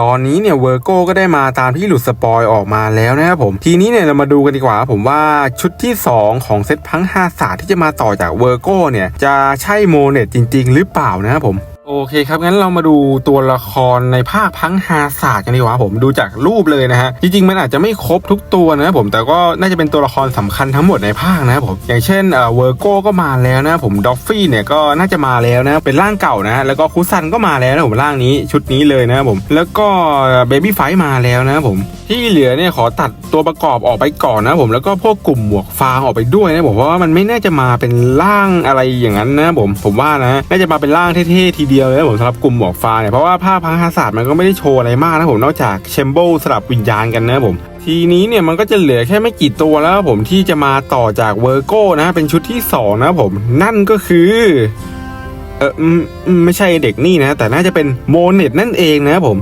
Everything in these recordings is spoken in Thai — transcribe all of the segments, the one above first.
ตอนนี้เนี่ยเวอร์โก้ก็ได้มาตามที่หลุดสปอยออกมาแล้วนะครับผม ทีนี้เนี่ยเรามาดูกันดีกว่าผมว่าชุดที่ 2 ของเซตพังฮาศาสตร์ที่จะมาต่อจากเวอร์โก้เนี่ยจะใช่โมเนตจริง ๆ หรือเปล่านะครับผม โอเคครับ งั้นเรามาดูตัวละครในภาคพังฮาศาสตร์กันดีกว่าผมดูจากรูปเลยนะฮะ จริงๆ มันอาจจะไม่ครบทุกตัวนะผมแต่ก็น่าจะเป็นตัวละครสำคัญทั้งหมดในภาคนะผมอย่างเช่นเอ่อเวอร์โก้ก็มาแล้วนะผมด็อฟฟี่เนี่ยก็น่าจะมาแล้วนะเป็นร่างเก่านะแล้วก็คุซันก็มาแล้วนะผมร่างนี้ชุดนี้เลยนะผมแล้วก็เบบี้ไฟมาแล้วนะผมที่เหลือเนี่ยขอตัดตัวประกอบออกไปก่อนนะผมแล้วก็พวกกลุ่มหมวกฟางออกไปด้วยนะผมเพราะว่ามันไม่น่าจะมาเป็นร่างอะไรอย่างนั้นนะผมผมว่านะน่าจะมาเป็นร่างเท่ๆทีเดียวเลยนะผมสำหรับกลุ่มหมวกฟาเนี่ยเพราะว่าภาพพังฮาศาสตร์มันก็ไม่ได้โชว์อะไรมากนะผมนอกจากแชมเบิลสลับวิญญาณกันนะผมทีนี้เนี่ยมันก็จะเหลือแค่ไม่กี่ตัวแล้วผมที่จะมาต่อจากเวอร์โก้นะเป็นชุดที่สองนะผมนั่นก็คือเออไม่ใช่เด็กนี่นะ แต่น่าจะเป็นโมเน็ตนั่นเองนะครับผม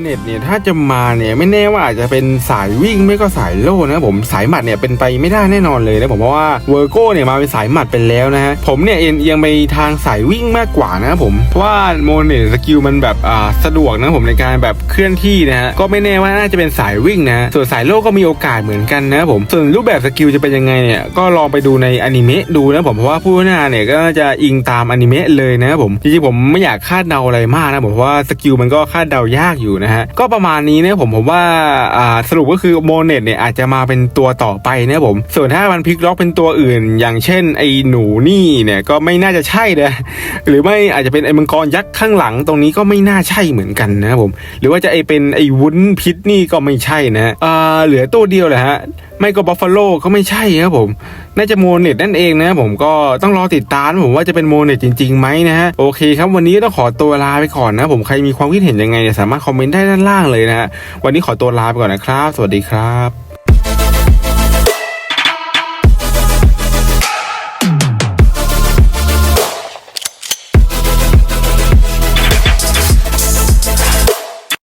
เน็ตเนี่ยถ้าจะมาเนี่ยไม่แน่ว่าอาจจะเป็นสายวิ่งไม่ก็สายโล่นะผมสายหมัดเนี่ยเป็นไปไม่ได้แน่นอนเลยนะผมเพราะว่าเวอร์โก้เนี่ยมาเป็นสายหมัดไปแล้วนะฮะผมเนี่ยเอ็นเอียงไปทางสายวิ่งมากกว่านะผมเพราะว่าโมเน็ตสกิลมันแบบอ่าสะดวกนะผมในการแบบเคลื่อนที่นะฮะก็ไม่แน่ว่าน่าจะเป็นสายวิ่งนะส่วนสายโล่ก็มีโอกาสเหมือนกันนะผมส่วนรูปแบบสกิลจะเป็นยังไงเนี่ยก็ลองไปดูในอนิเมะดูนะผมเพราะว่าผู้หน้าเนี่ยก็จะอิงตามอนิเมะเลยนะผมจริงๆผมไม่อยากคาดเดาอะไรมากนะผมเพราะว่าสกิลมันก็คาดเดายากอยู่นะฮะก็ประมาณนี้นะผมผมว่าอ่าสรุปก็คือโมเน็ตเนี่ยอาจจะมาเป็นตัวต่อไปนะผม ส่วนถ้ามันพลิกล็อกเป็นตัวอื่น อย่างเช่นไอ้หนูนี่เนี่ยก็ไม่น่าจะใช่นะหรือไม่อาจจะเป็นไอ้มังกรยักษ์ข้างหลังตรงนี้ก็ไม่น่าใช่เหมือนกันนะผม หรือว่าจะไอเป็นไอวุ้นพิษนี่ก็ไม่ใช่นะอ่าเหลือตัวเดียวแหละฮะไม่ก็บัฟฟาโลก็ไม่ใช่ครับผม น่าจะโมเน็ตนั่นเองนะครับผมก็ต้องรอติดตามผมว่าจะเป็นโมเน็ตจริงๆไหมนะฮะโอเคครับวันนี้ต้องขอตัวลาไปก่อนนะผมใครมีความคิดเห็นยังไงเนี่ยสามารถคอมเมนต์ได้ด้านล่างเลยนะฮะวันนี้ขอตัวลาไปก่อนนะครับ สวัสดีครับ